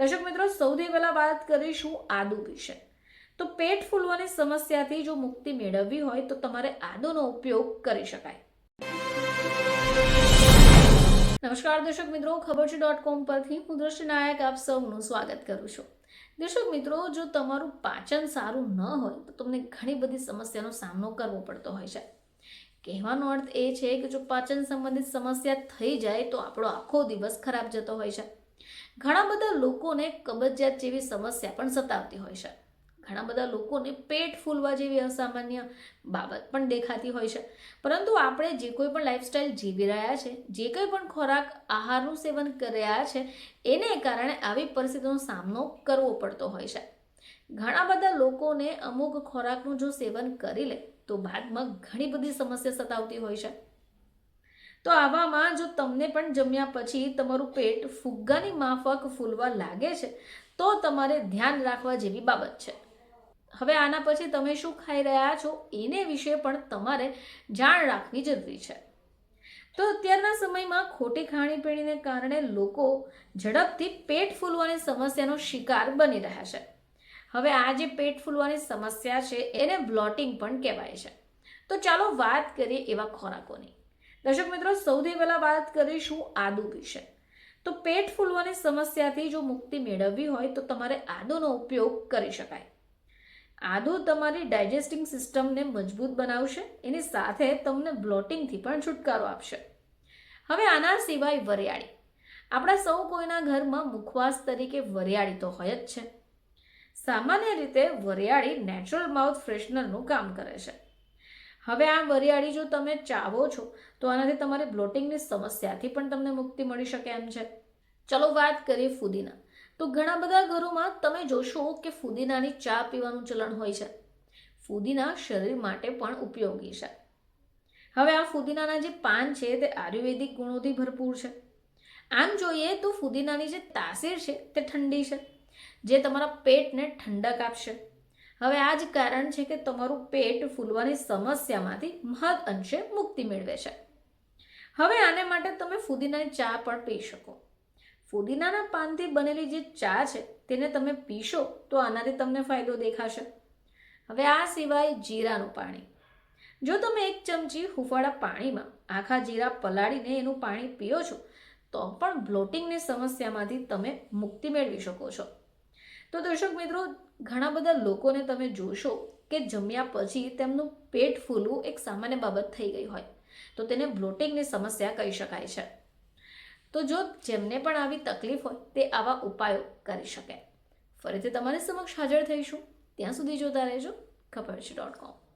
દર્શક મિત્રો, સૌથી પહેલાં વાત કરીશું આદુ વિશે. તો પેટ ફૂલવાની સમસ્યાથી જો મુક્તિ મેળવવી હોય, તો તમારે આદુનો ઉપયોગ કરી શકાય. નમસ્કાર દર્શક મિત્રો, ખબર છે ડોટ કોમ પરથી હું દ્રષ્ટિ નાયક આપ સૌનું સ્વાગત કરું છું. દર્શક મિત્રો, જો તમારું પાચન સારું ન હોય, તો તમને ઘણી બધી સમસ્યાનો સામનો કરવો પડતો હોય છે. કહેવાનો અર્થ એ છે કે જો પાચન સંબંધિત સમસ્યા થઈ જાય, તો આપણો આખો દિવસ ખરાબ જતો હોય છે. ઘણા બધા લોકોને કબજિયાત જેવી સમસ્યા પણ સતાવતી હોય છે. ઘણા બધા લોકોને પેટ ફૂલવા જેવી અસામાન્ય બાબત પણ દેખાતી હોય છે. પરંતુ આપણે જે કોઈ પણ લાઈફસ્ટાઈલ જીવી રહ્યા છે, જે કંઈ પણ ખોરાક, આહારનું સેવન કરી રહ્યા છે, એને કારણે આવી પરિસ્થિતિનો સામનો કરવો પડતો હોય છે. ઘણા બધા લોકોને અમુક ખોરાકનું જો સેવન કરી લે, તો બાદમાં ઘણી બધી સમસ્યા સતાવતી હોય છે. તો આવામાં જો તમને પણ જમ્યા પછી તમારું પેટ ફુગ્ગાની માફક ફૂલવા લાગે છે, તો તમારે ધ્યાન રાખવા જેવી બાબત છે. હવે આના પછી તમે શું ખાઈ રહ્યા છો એને વિશે પણ તમારે જાણ રાખવી જરૂરી છે. તો અત્યારના સમયમાં ખોટી ખાણીપીણીને કારણે લોકો ઝડપથી પેટ ફૂલવાની સમસ્યાનો શિકાર બની રહ્યા છે. હવે આ જે પેટ ફૂલવાની સમસ્યા છે, એને બ્લોટિંગ પણ કહેવાય છે. તો ચાલો વાત કરીએ એવા ખોરાકોની. દર્શક મિત્રો, સૌથી પહેલાં વાત કરીશું આદુ વિશે. તો પેટ ફૂલવાની સમસ્યાથી જો મુક્તિ મેળવવી હોય, તો તમારે આદુનો ઉપયોગ કરી શકાય. આદુ તમારી ડાયજેસ્ટિંગ સિસ્ટમને મજબૂત બનાવશે, એની સાથે તમને બ્લોટિંગથી પણ છુટકારો આપશે. હવે આના સિવાય વરિયાળી. આપણા સૌ કોઈના ઘરમાં મુખવાસ તરીકે વરિયાળી તો હોય જ છે. સામાન્ય રીતે વરિયાળી નેચરલ માઉથ ફ્રેશનરનું કામ કરે છે. હવે આ વરિયાળી જો તમે ચાવો છો, તો આનાથી તમારી બ્લોટિંગની સમસ્યાથી પણ તમને મુક્તિ મળી શકે એમ છે. ચલો વાત કરીએ ફુદીના. તો ઘણા બધા ઘરોમાં તમે જોશો કે ફુદીનાની ચા પીવાનું ચલણ હોય છે. ફુદીના શરીર માટે પણ ઉપયોગી છે. હવે આ ફુદીનાના જે પાન છે તે આયુર્વેદિક ગુણોથી ભરપૂર છે. આમ જોઈએ તો ફુદીનાની જે તાસીર છે તે ઠંડી છે, જે તમારા પેટને ઠંડક આપશે. હવે આ જ કારણ છે કે તમારું પેટ ફૂલવાની સમસ્યામાંથી મહદ અંશે મુક્તિ મેળવે છે. હવે આને માટે તમે ફુદીનાની ચા પણ પી શકો. ફુદીનાના પાનથી બનેલી જે ચા છે, તેને તમે પીશો તો આનાથી તમને ફાયદો દેખાશે. હવે આ સિવાય જીરાનું પાણી. જો તમે એક ચમચી હુફાળા પાણીમાં આખા જીરા પલાળીને એનું પાણી પીઓ છો, તો પણ બ્લોટિંગની સમસ્યામાંથી તમે મુક્તિ મેળવી શકો છો. તો દર્શક મિત્રો, ઘણા બધા લોકોને તમે જોશો કે જમ્યા પછી તેમનું પેટ ફૂલવું એક સામાન્ય બાબત થઈ ગઈ હોય. તો તેને બ્લોટિંગની સમસ્યા કહી શકાય છે. તો જો જેમને પણ આવી તકલીફ હોય, તે આવા ઉપાયો કરી શકે. ફરીથી તમારી સમક્ષ હાજર થઈશું. ત્યાં સુધી જોતા રહેજો. ખબર છે ડોટ કોમ